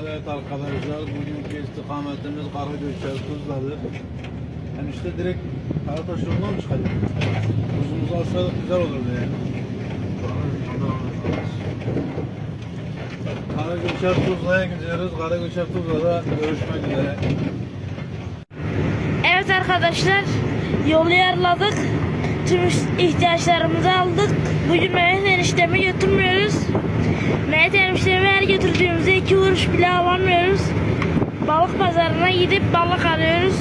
Evet arkadaşlar bugünkü istikametimiz Karagöçer Tuzla'dır. Yani işte direkt Karataş yolundan çıkacak? Uzumuzu alsaydık güzel olurdu yani. Karagöçer Tuzla'ya gidiyoruz. Karagöçer Tuzla'da görüşmek üzere. Evet arkadaşlar yolu yarladık. Tüm ihtiyaçlarımızı aldık. Bugün Mehmet eniştemi. Mehmet eniştemi her götürdüğümüzde iki kuruş bile alamıyoruz. Balık pazarına gidip balık alıyoruz.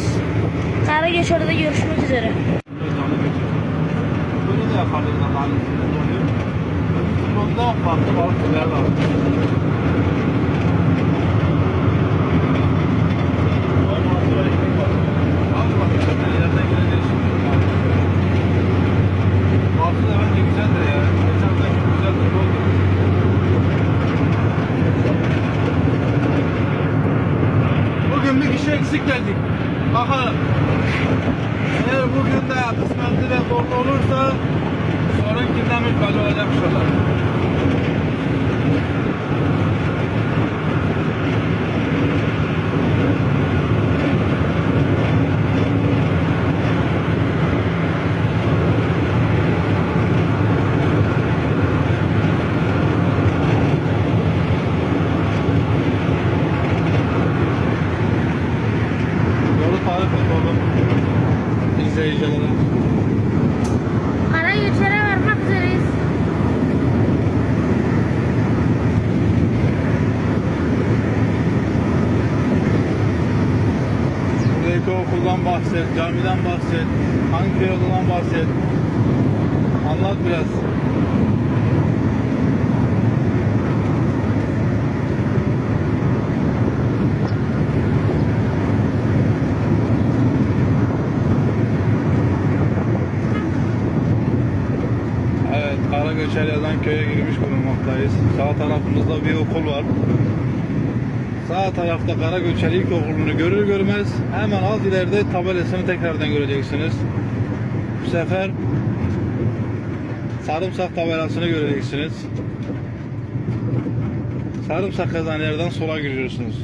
Karagöçer'de görüşmek üzere. Böyle de yaparız da oluyor. Bundan farklı balık var. Bahset, camiden bahset, hangi köy olduğundan bahset. Anlat biraz. Evet, Karagöçer yazan köye girmiş bulunmaktayız. Sağ tarafımızda bir okul var. Sağ tarafta Karagöçer İlkokulu'nu görür görmez hemen alt ileride tabelasını tekrardan göreceksiniz. Bu sefer sarımsak tabelasını göreceksiniz. Sarımsak kazanlardan sola giriyorsunuz.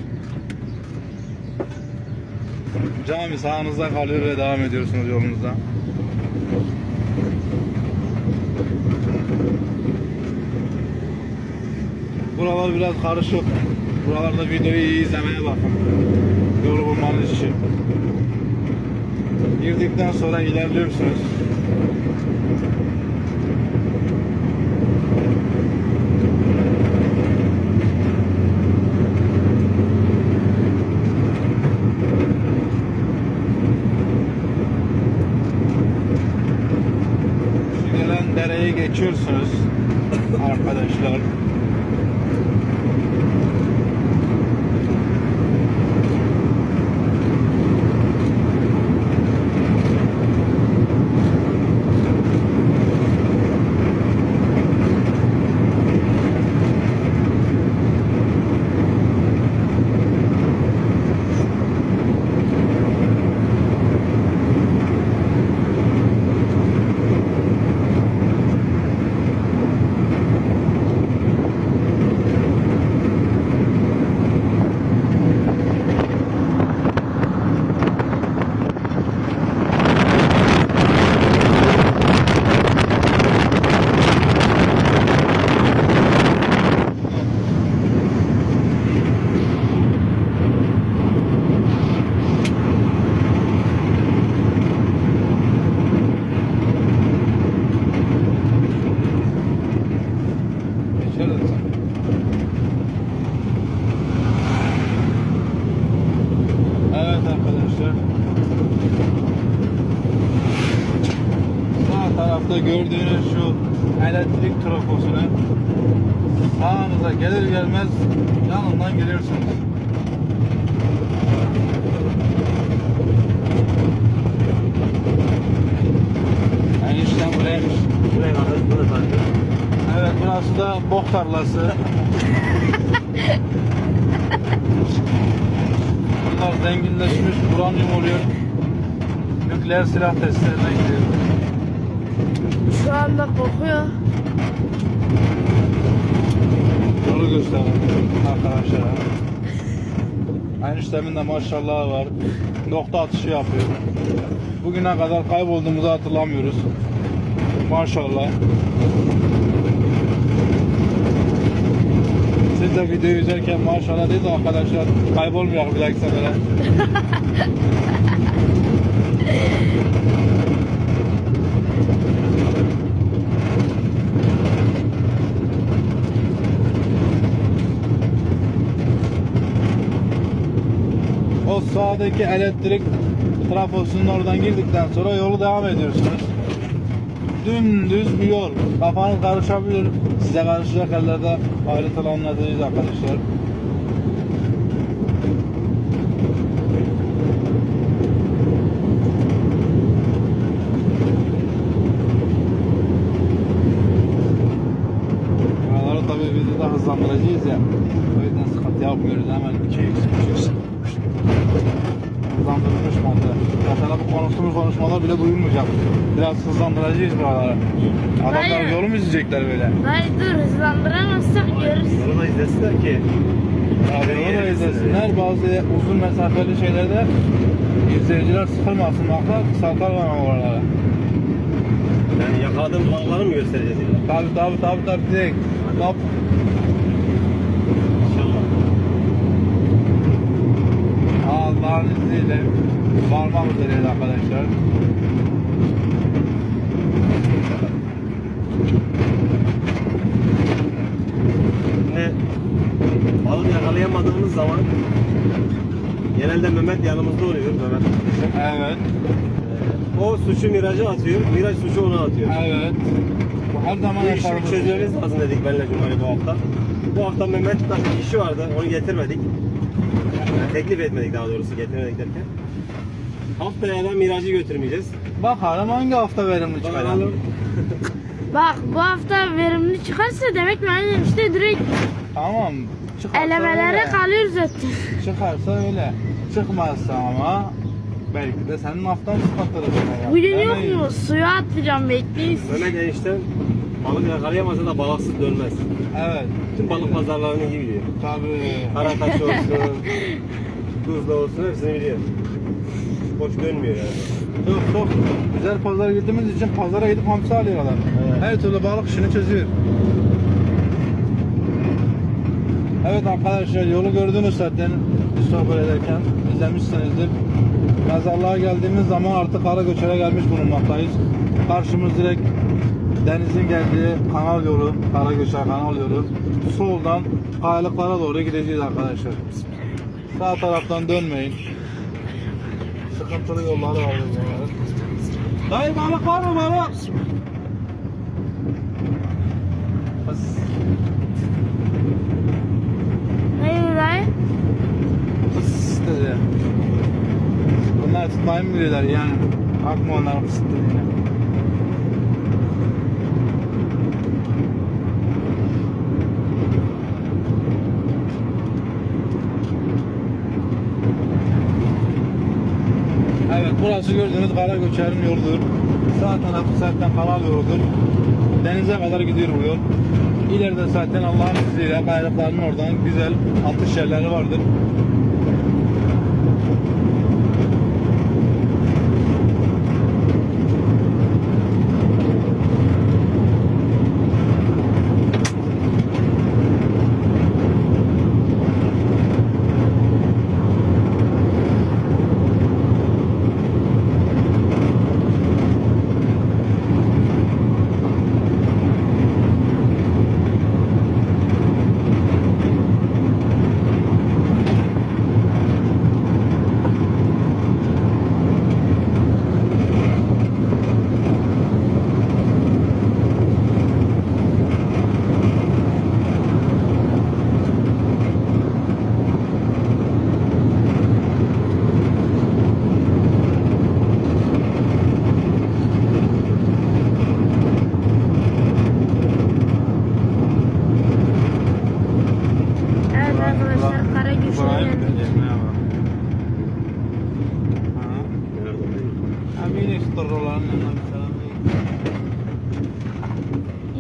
Cami sağınızda kalıyor ve devam ediyorsunuz yolunuza. Buralar biraz karışık. Buralarda videoyu iyi izlemeye bakın. Yolu bulmanız için. Girdikten sonra ilerliyorsunuz. Şu gelen dereyi geçiyorsunuz arkadaşlar. Geçeriz. Evet arkadaşlar. Sağ tarafta gördüğünüz şu elektrik trafosunu sağınıza gelir gelmez yanından geliyorsunuz. Enişten buraymış. Buraya kadar burası. Evet burası da bok tarlası. Bunlar zenginleşmiş uranyum oluyor. Nükleer silah testlerine gidiyor. Şu anda kokuyor. Yolu göster. arkadaşlar. Eniştemin de maşallah var. Nokta atışı yapıyor. Bugüne kadar kaybolduğumuzu hatırlamıyoruz. Maşallah. Siz de videoyu izlerken maşallah dedi arkadaşlar. Kaybolmayalım bir dahaki sefere. sağdaki elektrik trafosunun oradan girdikten sonra yolu devam ediyorsunuz. Dümdüz bir yol. Kafanız karışabilir. Size karışacak yerlerde ayrıntılı anlatacağız arkadaşlar. Buraları tabii biz de hızlandıracağız ya. O yüzden sıkıntı yapmıyoruz. Hemen 2x, 3x hızlandırılmış modda. Mesela bu konuştuğumuz konuşmalar bile duyulmayacak. Biraz hızlandıracağız buraları. Adamlar Hayır. yolu mu izleyecekler böyle? Dayı dur hızlandıramazsak görürüz. Yolu da izlesinler ki. Abi yolu da izlesinler. Bazı uzun mesafeli şeylerde izleyiciler sıkılmasın. Baklar kısaltarlar ama oraları. Yani yakaladığım balıkları mı göstereceğiz ya? Tabi tabi tabi tabi direkt. Top. İnşallah. Allah'ın izniyle varmak üzereyiz arkadaşlar. Yine balık yakalayamadığımız zaman genelde Mehmet yanımızda oluyor Mehmet. Evet. O suçu Miraç'a atıyor, Miraç suçu ona atıyor. Evet. Bu her zaman Bu işi bir çözmemiz şey. lazım dedik benle Cumali bu hafta. Bu hafta Mehmet bir işi vardı, onu getirmedik. Yani teklif etmedik daha doğrusu, getirmedik derken. Haftaya da Miraç'ı götürmeyeceğiz. Bakalım hangi hafta verimli. Bakalım. Bak bu hafta verimli çıkarsa demek mühendis işte direkt Tamam. Çıkarsa elemelere öyle. kalıyoruz zaten. Çıkarsa öyle. Çıkmazsa ama belki de senin haftan sıkıntılı. bir Bugün yok mu? Suya atlayacağım bekleyin. Mehmet enişten balık yakalayamasa da balıksız dönmez. Evet. Tüm balık pazarlarını iyi biliyor. Tabii. Karataş olsun, Tuzla olsun hepsini biliyor. Boş dönmüyor yani. Çok çok güzel pazara gittiğimiz için pazara gidip hamsi alıyor adam. Evet. Her türlü balık işini çözüyor. Evet arkadaşlar yolu gördünüz zaten sohbet ederken izlemişsinizdir. Mezarlığa geldiğimiz zaman artık Karagöçer'e gelmiş bulunmaktayız. Karşımız direkt denizin geldiği kanal yolu, Karagöçer kanal yolu. Soldan kayalıklara doğru gideceğiz arkadaşlar. Sağ taraftan dönmeyin. Sıkıntılı yolları var buraların. Dayı balık var mı balık? Pıs, Neydi dayı? Dedi. Bunlar tutmayı mı biliyorlar yani? Akma onların pıs dediğine. Evet burası gördüğünüz Karagöçer'in yoludur. Sağ tarafı zaten kanal yoludur. Denize kadar gidiyor bu yol. İleride zaten Allah'ın izniyle kayalıkların oradan güzel atış yerleri vardır.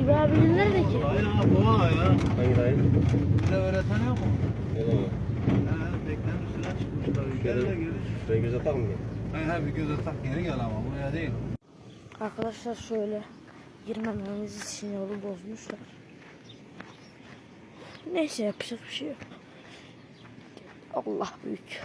İbrahim abinin nerede ki? Hayır ha boğa ya. Hangi dayı? Bize öğreten yok mu? Yok ama. He beklerin üstüne çıkmışlar. Şöyle, gel gel. Şuraya göz atak mı? Hayır ha bir göz atak geri gel ama buraya değil. Arkadaşlar şöyle girmememiz için yolu bozmuşlar. Neyse yapacak bir şey yok. Allah büyük.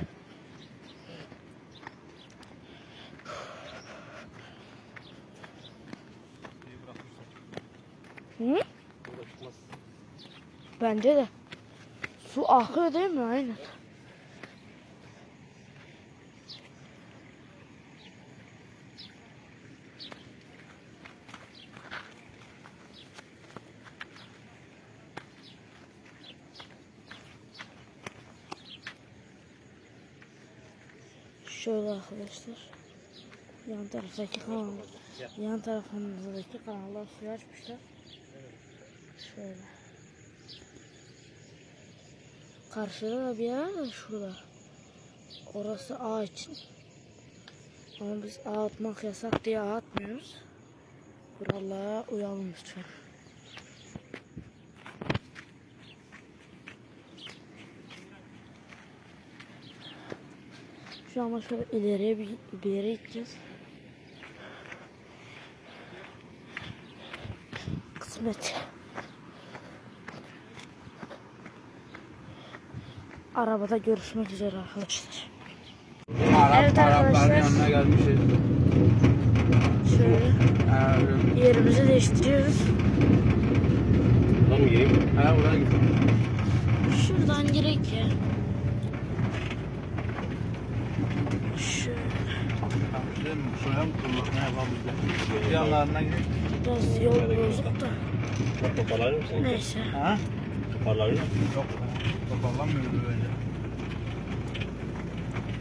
Hı? Çıkmaz. Bence de. Su akıyor değil mi? Aynen. Şöyle arkadaşlar. Yan taraftaki kanal, yan tarafımızdaki kanallar suyu açmışlar. Şöyle. Karşıda da bir yer var da şurada. Orası ağ için. Ama biz ağ atmak yasak diye ağ atmıyoruz. Kurallara uyalım lütfen. Şu an şöyle ileriye bir, bir yere gideceğiz. Kısmet. Arabada görüşmek üzere arkadaşlar. Arap, Evet arkadaşlar. yanına gelmişiz. Şöyle öyle. yerimizi değiştiriyoruz. Lan mı gireyim? Ha, buraya git. Şuradan girek ya. Şöyle şuraya mı kullan? Ne yapalım biz de? Yanlarına gidelim. biraz yol bozuk da. Neyse. Ha? Toparlar mı? Yok. Toparlanmıyoruz böyle.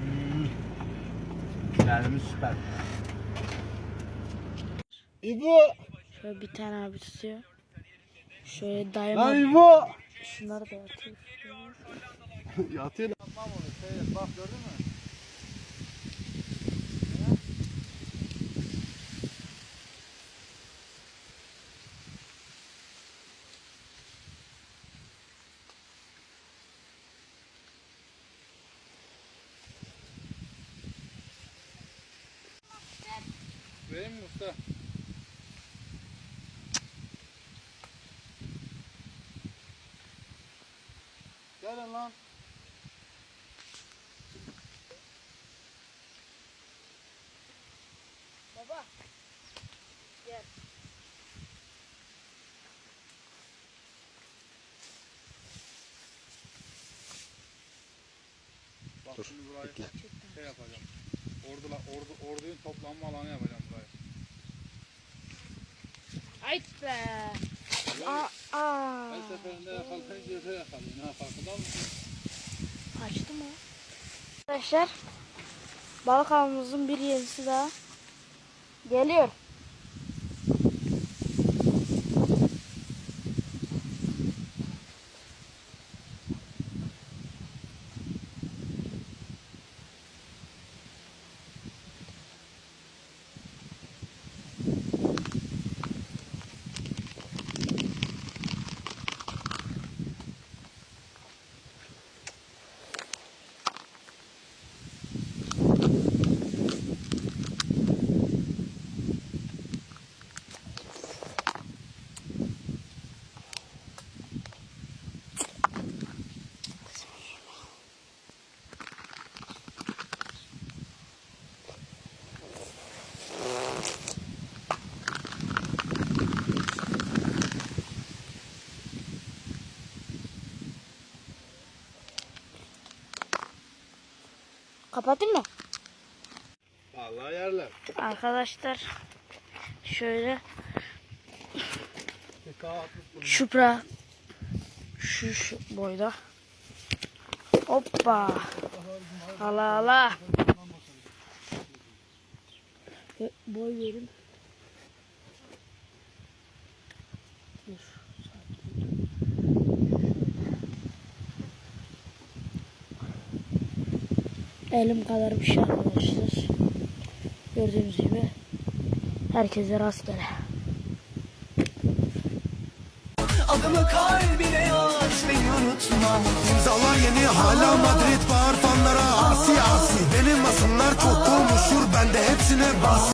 Hmm. Yerimiz süper. İbo! Şöyle bir tane abi tutuyor. Şöyle daima Lan İbo! şunları da atıyor. Yatıyor. Yapmam onu. Seyret. Bak gördün mü? Vereyim mi usta? Gelin lan. Baba. Gel. Bak şimdi burayı şey yapacağım. Ordula, ordu, ordunun toplanma alanı yapacağım burayı. Ayt be. Aa, aa. Her seferinde yakalayınca öte yakalıyor. Ne farkında mısın? Açtı mı? Arkadaşlar balık avımızın bir yenisi daha geliyor. Kapatayım mı? Vallahi yerler. Arkadaşlar şöyle şupra şu, şu boyda. Hoppa. Hala hala. Boy verin. elim kadar bir şey arkadaşlar. Gördüğünüz gibi herkese rastgele. Adımı kalbine yaz beni unutma. İmzalar yeni hala Madrid bağır fanlara asi asi. Benim asımlar çok olmuşur ben de hepsine bas.